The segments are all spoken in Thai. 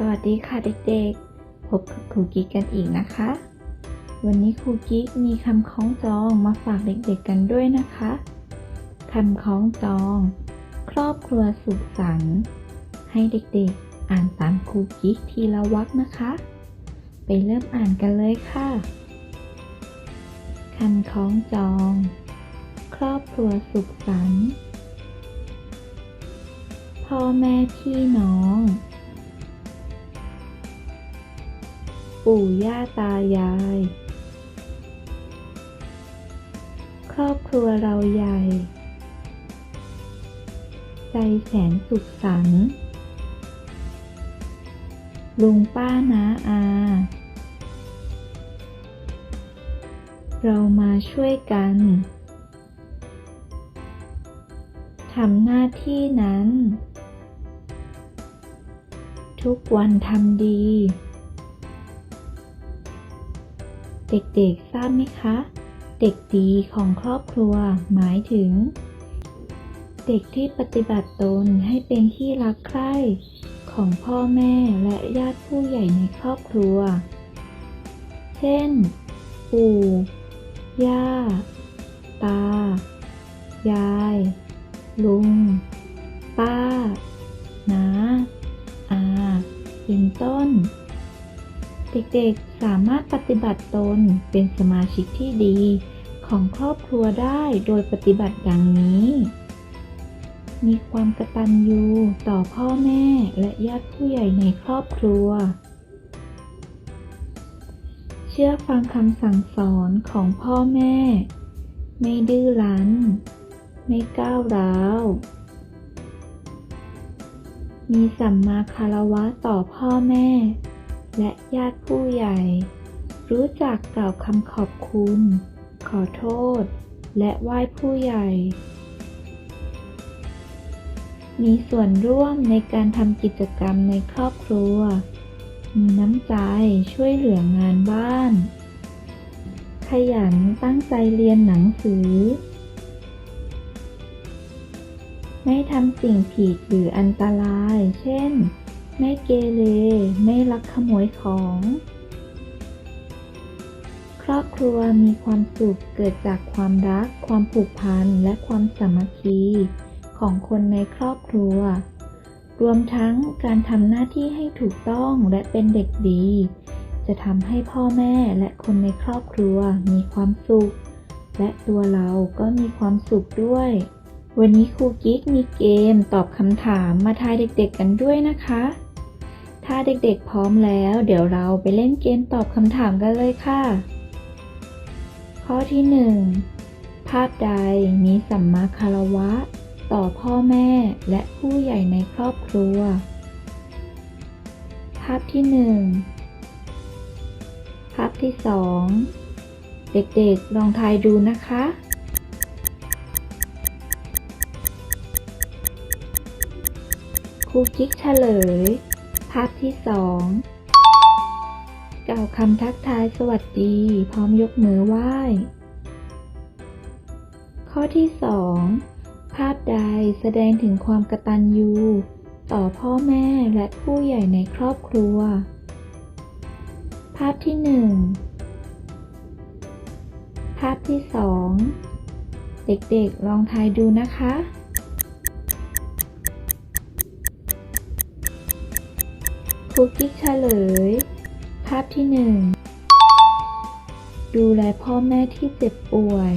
สวัสดีค่ะเด็กๆ พบกับครูกิ๊กกันอีกนะคะ วันนี้ครูกิ๊กมีคำคล้องจองมาฝากเด็กๆกันด้วยนะคะ คำคล้องจอง ครอบครัวสุขสันต์ให้เด็กๆ อ่านตามครูกิ๊กทีละวรรคนะคะ ไปเริ่มอ่านกันเลยค่ะ คำคล้องจอง ครอบครัวสุขสันต์พ่อแม่พี่น้อง ปู่ย่าตายาย ครอบครัวเราใหญ่ ใจแสนสุขสันต์ลุงป้าน้าอา เรามาช่วยกันทำหน้าที่นั้น ทุกวันทำดี เด็กๆ ทราบไหมคะ เด็กดีของครอบครัวหมายถึง เด็กที่ปฏิบัติตนให้เป็นที่รักใคร่ของพ่อแม่และญาติผู้ใหญ่ในครอบครัว เช่น ปู่ ย่า ตา ยาย ลุง ป้า น้า อา เป็นต้น เด็กๆสามารถปฏิบัติตนเป็นสมาชิกที่ดี ของครอบครัวได้โดยปฏิบัติดังนี้ มีความกตัญญูต่อพ่อแม่และญาติผู้ใหญ่ในครอบครัว เชื่อฟังคำสั่งสอนของพ่อแม่ ไม่ดื้อรั้น ไม่ก้าวร้าวมีสัมมาคารวะต่อพ่อแม่ และญาติผู้ใหญ่ รู้จักกล่าวคำขอบคุณ ขอโทษ และไหว้ผู้ใหญ่ มีส่วนร่วมในการทำกิจกรรมในครอบครัว มีน้ำใจช่วยเหลืองานบ้าน ขยันตั้งใจเรียนหนังสือ ไม่ทำสิ่งผิดหรืออันตราย เช่น ไม่เกเร ไม่ลักขโมยของ ครอบครัวมีความสุขเกิดจากความรัก ความผูกพัน และความสามัคคี ของคนในครอบครัว รวมทั้งการทำหน้าที่ให้ถูกต้องและเป็นเด็กดี จะทำให้พ่อแม่และคนในครอบครัวมีความสุข และตัวเราก็มีความสุขด้วยวันนี้ครูกิ๊กมีเกมตอบคำถามมาทายเด็กๆกันด้วยนะคะ ถ้าเด็กๆพร้อมแล้ว เดี๋ยวเราไปเล่นเกมตอบคำถามกันเลยค่ะ ข้อที่หนึ่งภาพใดมีสัมมาคารวะ ต่อพ่อแม่และผู้ใหญ่ในครอบครัว ภาพที่หนึ่งภาพที่สองเด็กๆลองทายดูนะคะครูกิ๊กเฉลยาพที่สองกล่าวคำทักทายสวัสดี พร้อมยกมือไหว้ ข้อที่สองภาพใดแสดงถึงความกตัญญูต่อพ่อแม่และผู้ใหญ่ในครอบครัว ภาพที่หนึ่งภาพที่สองเด็กๆลองทายดูนะคะ ครูกิ๊กเฉลย ภาพที่หนึ่งดูแลพ่อแม่ที่เจ็บป่วย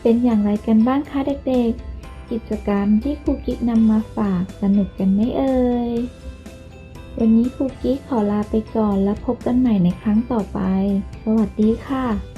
เป็นอย่างไรกันบ้างคะเด็กๆ กิจกรรมที่ครูกิ๊กนำมาฝากสนุกกันไหมเอ่ย วันนี้ครูกิ๊กขอลาไปก่อนแล้วพบกันใหม่ในครั้งต่อไป สวัสดีค่ะ